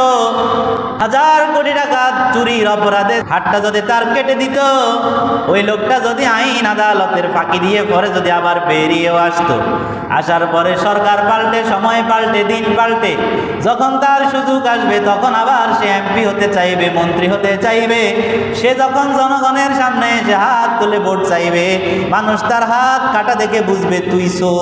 থাকতো হাজার কোটি টাকা চুরির অপরাধে হাতটা যদি তার কেটে দিত, ওই লোকটা যদি আইন আদালতের ফাঁকি দিয়ে পরে যদি আবার বেরিয়েও আসতো। আসার পরে সরকার পাল্টে, সময় পাল্টে, দিন পাল্টে, যখন তার সুযোগ আসবে, তখন আবার সে এমপি হতে চাইবে, মন্ত্রী হতে চাইবে। সে যখন জনগণের সামনে এসে হাত তুলে ভোট চাইবে, মানুষ তার হাত কাটা দেখে বুঝবে, তুই সো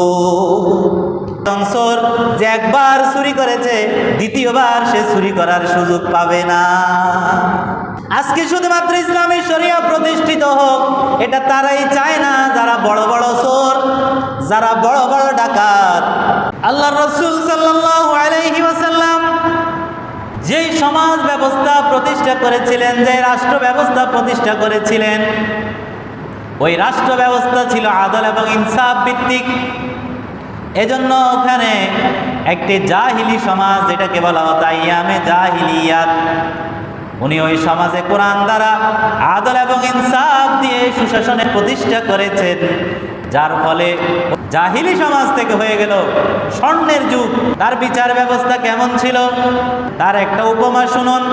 যে একবার চুরি করেছে, দ্বিতীয়বার সে চুরি করার সুযোগ পাবে। না। আজকে শুধুমাত্র ইসলামী শরিয়া প্রতিষ্ঠিত হোক, এটা তারাই চায় না, যারা বড় বড় চোর, যারা বড় বড় ডাকাত। আল্লাহ রসুল আলাইহি ওয়াসাল্লাম যেই সমাজ ব্যবস্থা প্রতিষ্ঠা করেছিলেন যে রাষ্ট্র ব্যবস্থা প্রতিষ্ঠা করেছিলেন, ওই রাষ্ট্র ব্যবস্থা ছিল আদল এবং ইনসাফ ভিত্তিক। এজন্য ওখানে একটি জাহিলি সমাজ, যেটাকে বলা হতো ইয়ামে জাহিলিয়াত। উনি ওই সমাজে কোরআন দ্বারা আদল এবং ইনসাফ দিয়ে সুশাসনে প্রতিষ্ঠা করেছেন, যার ফলে জাহিলি সমাজ থেকে হয়ে গেল স্বর্ণের যুগ। তার বিচার ব্যবস্থা কেমন ছিল? তার একটা উপমা শুনুন।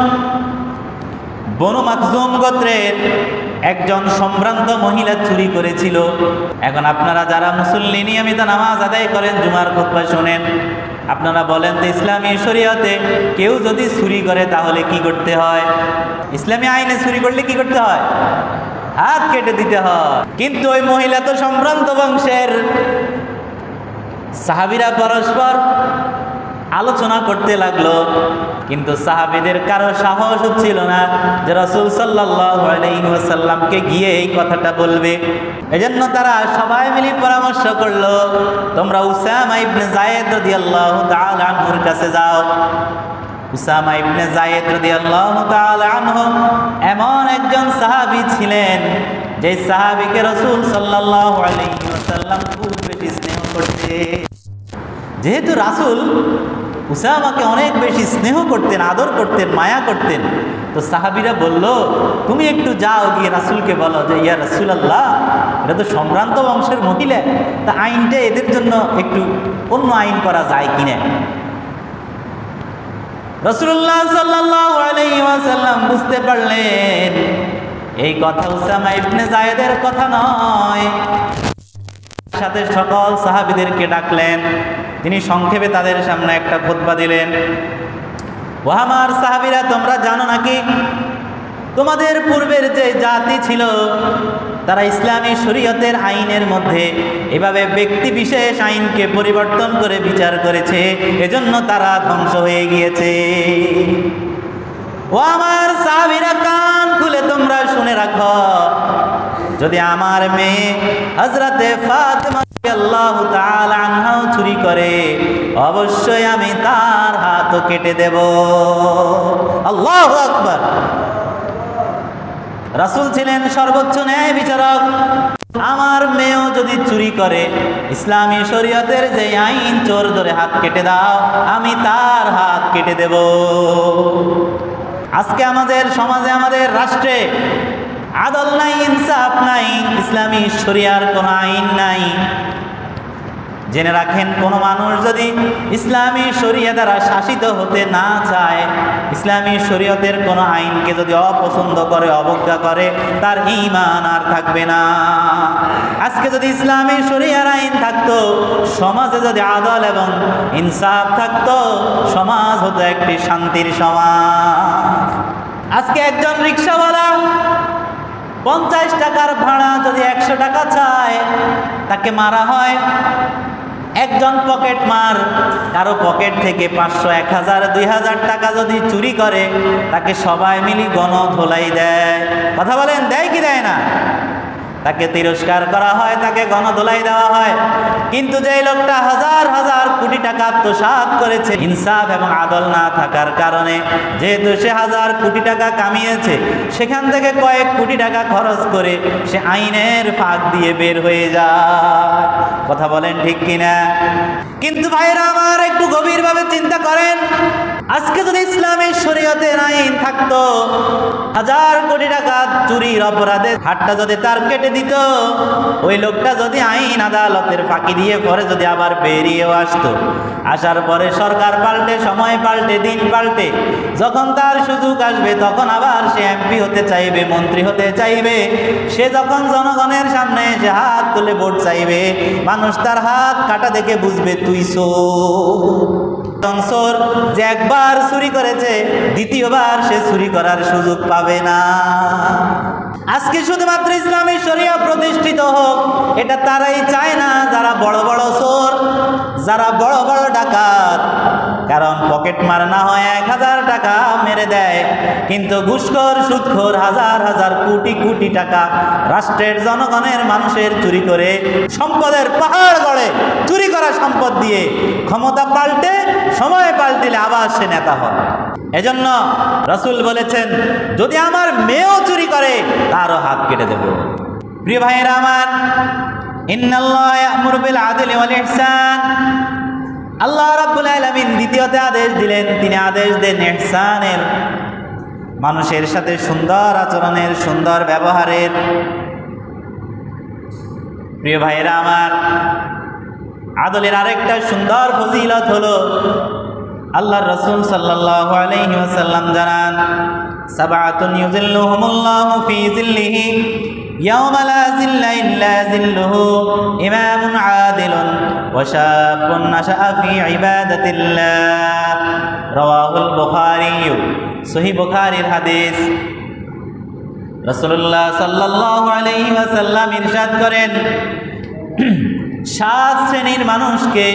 বনু মাকজুম গোত্রের একজন সম্ভ্রান্ত মহিলা চুরি করেছিল। এখন আপনারা যারা মুসল্লি নিয়মিত নামাজ আদায় করেন, জুমার খোতবা শোনেন। আপনারা বলেন তো ইসলামী শরীয়তে কেউ যদি চুরি করে তাহলে কি করতে হয়? ইসলামী আইনে চুরি করলে কি করতে হয়? হাত কেটে দিতে হয়। কিন্তু ওই মহিলা তো সম্ভ্রান্ত বংশের। সাহাবিরা পরস্পর আলোচনা করতে লাগল। কিন্তু সাহাবিদের কারও সাহস হচ্ছিল না যে রসুল সাল্লাহামকে গিয়ে এই কথাটা বলবে। এজন্য তারা সবাই মিলে পরামর্শ করল, তোমরা উসামা ইবনে জায়েদ রাদিয়াল্লাহু তাআলা আনহুর কাছে যাও। উসামা ইবনে জায়েদ রাদিয়াল্লাহু তাআলা আনহু এমন একজন সাহাবী ছিলেন, যে সাহাবীকে রসুল সাল্লাল্লাহু আলাইহি ওয়াসাল্লাম খুব স্নেহ করতে যেহেতু রাসুল উসামাকে অনেক বেশি স্নেহ করতেন, আদর করতেন, মায়া করতেন। তো সাহাবিরা বলল, তুমি একটু যাও গিয়ে রাসুলকে বলো যে, ইয়া রাসুল আল্লাহ এটা তো সম্ভ্রান্ত বংশের মহিলা, তা আইনটা এদের জন্য একটু অন্য আইন করা যায় কিনা রসুল্লাহ সাল্লাম বুঝতে পারলেন, এই কথা উসামা ইবনে জায়েদের কথা নয়। সাথে সকল সাহাবিদেরকে ডাকলেন। তিনি সংক্ষেপে তাদের সামনে একটা খোদবা দিলেন। ও আমার সাহাবিরা, তোমরা জানো নাকি? তোমাদের পূর্বের যে জাতি ছিল, তারা ইসলামী শরীয়তের আইনের মধ্যে এভাবে ব্যক্তি বিশেষ আইনকে পরিবর্তন করে বিচার করেছে। এজন্য তারা ধ্বংস হয়ে গিয়েছে। ও আমার সাহাবিরা, কান খুলে তোমরা শুনে রাখো। যদি আমার মেয়ে হজরতে ফাতেমা আল্লাহ আনহাও চুরি করে, অবশ্যই আমি তার হাত কেটে দেব। আল্লাহ আকবর। রাসুল ছিলেন সর্বোচ্চ ন্যায় বিচারক। আমার মেয়েও যদি চুরি করে, ইসলামী শরীয়তের যে আইন চোর ধরে হাত কেটে দাও, আমি তার হাত কেটে দেব। আজকে আমাদের সমাজে, আমাদের রাষ্ট্রে আদল নাই, ইনসাফ নাই, ইসলামী শরিয়ার কোনো আইন নাই। জেনে রাখেন, কোনো মানুষ যদি ইসলামী শরিয়া দ্বারা শাসিত হতে না চায়, ইসলামী শরীয়তের কোনো আইনকে যদি অপছন্দ করে, অবজ্ঞা করে, তার ইমান আর থাকবে না। আজকে যদি ইসলামী শরিয়ার আইন থাকতো, সমাজে যদি আদল এবং ইনসাফ থাকতো, সমাজ হতো একটি শান্তির সমাজ। আজকে একজন রিক্সাওয়ালা পঞ্চাশ টাকার ভাড়া যদি একশো টাকা চায়, তাকে মারা হয়। একজন পকেট মার, কারও পকেট থেকে পাঁচশো, এক হাজার, দুই হাজার টাকা যদি চুরি করে, তাকে সবাই মিলি গণ ধোলাই দেয়। কথা বলেন, দেয় কি দেয় না? তাকে তিরস্কার করা হয়, তাকে গণদোলাই দেওয়া হয়। কিন্তু যে লোকটা হাজার হাজার কোটি টাকা আত্মসাত করেছে, ইনসাফ এবং আদল না থাকার কারণে, যেহেতু সে হাজার কোটি টাকা কামিয়েছে, সেখান থেকে কয়েক কোটি টাকা খরচ করে সে আইনের ফাঁক দিয়ে বের হয়ে যায়। কথা বলেন ঠিক কিনা? কিন্তু ভাইরা আমার একটু গভীরভাবে চিন্তা করেন, আজকে যদি ইসলামের শরীয়তের আইন থাকতো হাজার কোটি টাকা চুরির অপরাধে হাতটা যদি তার কেটে দিত, ওই লোকটা যদি আইন আদালতের ফাঁকি দিয়ে পরে যদি আবার বেরিয়েও আসতো। আসার পরে সরকার পাল্টে, সময় পাল্টে, দিন পাল্টে, যখন তার সুযোগ আসবে, তখন আবার সে এমপি হতে চাইবে, মন্ত্রী হতে চাইবে। সে যখন জনগণের সামনে এসে হাত তুলে ভোট চাইবে, মানুষ তার হাত কাটা দেখে বুঝবে, তুই সো যে একবার চুরি করেছে, দ্বিতীয়বার সে চুরি করার সুযোগ পাবে। না। আজকে শুধুমাত্র ইসলামী শরিয়া প্রতিষ্ঠিত হোক, এটা তারাই চায় না, যারা বড় বড় চোর যারা বড় বড় ডাকাত কারণ পকেট মার না হয় এক হাজার টাকা মেরে দেয়। কিন্তু ঘুষখোর, সুদখোর হাজার হাজার কোটি কোটি টাকা রাষ্ট্রের জনগণের মানুষের চুরি করে সম্পদের পাহাড় গড়ে, চুরি করা সম্পদ দিয়ে ক্ষমতা পাল্টে, সময় পাল্টিলে আবার সে নেতা হয়। এজন্য রসুল বলেছেন, যদি আমার মেয়েও চুরি করে, তারও হাত কেটে দেব। প্রিয় ভাইয়েরা আমার, ইন্নাল্লাহ ইয়ামুরু বিল আদলি ইহসান। আল্লাহ রাব্বুল আলামিন দ্বিতীয়তে আদেশ দিলেন, তিনি আদেশ দেন ইহসানের মানুষের সাথে সুন্দর আচরণের, সুন্দর ব্যবহারের। প্রিয় ভাইয়েরা আমার, আদলের আরেকটা সুন্দর ফজিলত হলো, আল্লাহ রসুল সাল্লাল্লাহু আলাইহি ওয়াসাল্লাম জানান, সাবাতুন ইউজিল্লুহুমুল্লাহু ফি জিল্লিহি ইয়াওমা লা জিল্লা ইল্লা জিল্লুহু ইমামুন আদিলুন। ওয়া শাবুন নাশাআ ফি ইবাদাতিল্লাহ রাওয়াহুল বুখারী সহিহ বুখারীর হাদিস. রাসূলুল্লাহ সাল্লাল্লাহু আলাইহি ওয়াসাল্লাম ইরশাদ করেন, সাত শ্রেণির মানুষকে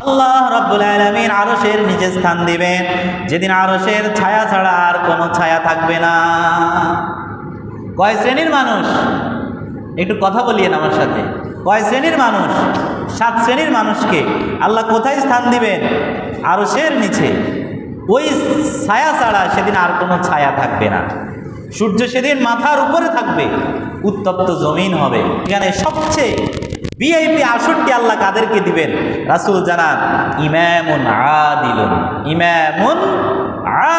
আল্লাহ রব্বুল আলমীর আরসের নিচে স্থান দিবেন। যেদিন আরসের ছায়া ছাড়া আর কোনো ছায়া থাকবে না। কয় শ্রেণির মানুষ? একটু কথা বলিয়েন আমার সাথে। কয় শ্রেণির মানুষ? সাত শ্রেণির মানুষকে আল্লাহ কোথায় স্থান দিবেন? আরসের নিচে। ওই ছায়া ছাড়া সেদিন আর কোনো ছায়া থাকবে না। সূর্য সেদিন মাথার উপরে থাকবে, উত্তপ্ত জমিন হবে। এখানে সবচেয়ে বিআইপি আসনটি আল্লাহ কাদেরকে দিবেন? রাসুল জানান, ইমামুন আদিলুন। ইমামুন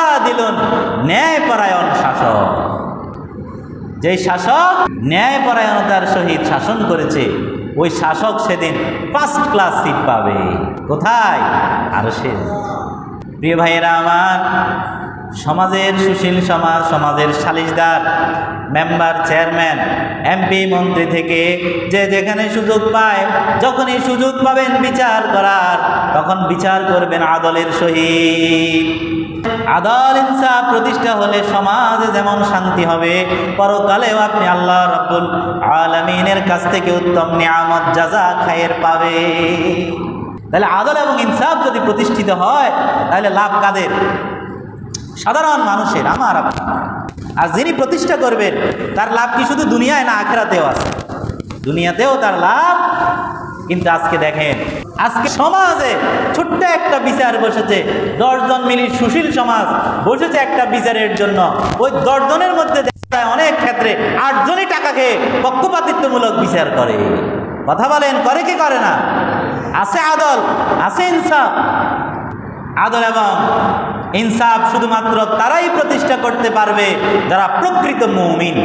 আদিলুন, ন্যায়পরায়ণ শাসক। যে শাসক ন্যায়পরায়ণতার সহিত শাসন করেছে ওই শাসক সেদিন ফার্স্ট ক্লাস সিট পাবে। কোথায়? আর সে প্রিয় ভাইয়েরা আমার, সমাজের সুশীল সমাজ, সমাজের সালিশদার মেম্বার চেয়ারম্যান এমপি মন্ত্রী থেকে যে যেখানে সুযোগ পায়, যখনই সুযোগ পাবেন বিচার করার, তখন বিচার করবেন আদলের সহিত। আদল ইনসাফ প্রতিষ্ঠা হলে সমাজে যেমন শান্তি হবে, পরকালেও আপনি আল্লাহ রব্বুল আলমিনের কাছ থেকে উত্তম নিয়ামত যাজা খায়ের পাবে। তাহলে আদল এবং ইনসাফ যদি প্রতিষ্ঠিত হয়, তাহলে লাভ কাদের? সাধারণ মানুষের, আমার আর যিনি প্রতিষ্ঠা করবেন, তার লাভ কি শুধু দুনিয়ায় না আখেরাতেও আছে? দুনিয়াতেও তার লাভ কিন্তু আজকে দেখেন, আজকে সমাজে ছোট্ট একটা বিচার বসেছে। দশজন মিলি সুশীল সমাজ বসেছে একটা বিচারের জন্য। ওই দশজনের মধ্যে অনেক ক্ষেত্রে আটজনই টাকা খেয়ে পক্ষপাতিত্বমূলক বিচার করে। কথা বলেন, করে কি করে না? আছে আদল, আছে ইনসাফ। আদল এবং ইনসাফ শুধুমাত্র তারাই প্রতিষ্ঠা করতে পারবে যারা প্রকৃত মৌমিন।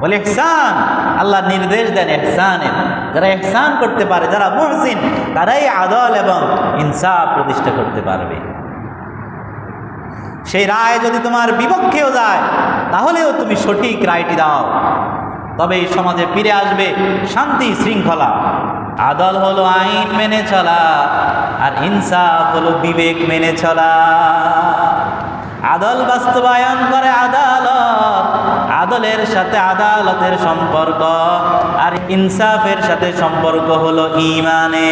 বলে এহসান আল্লাহ নির্দেশ দেন এহসানের যারা এহসান করতে পারে, যারা মুহসিন, তারাই আদল এবং ইনসাফ প্রতিষ্ঠা করতে পারবে। সেই রায় যদি তোমার বিপক্ষেও যায়, তাহলেও তুমি সঠিক রায়টি দাও। তবে এই সমাজে ফিরে আসবে শান্তি শৃঙ্খলা। আদল হলো আইন মেনে চলা, আর ইনসাফ হলো বিবেক মেনে চলা। আদল বাস্তবায়ন করে আদালত আদলের সাথে আদালতের সম্পর্ক আর ইনসাফের সাথে সম্পর্ক হলো ইমানে।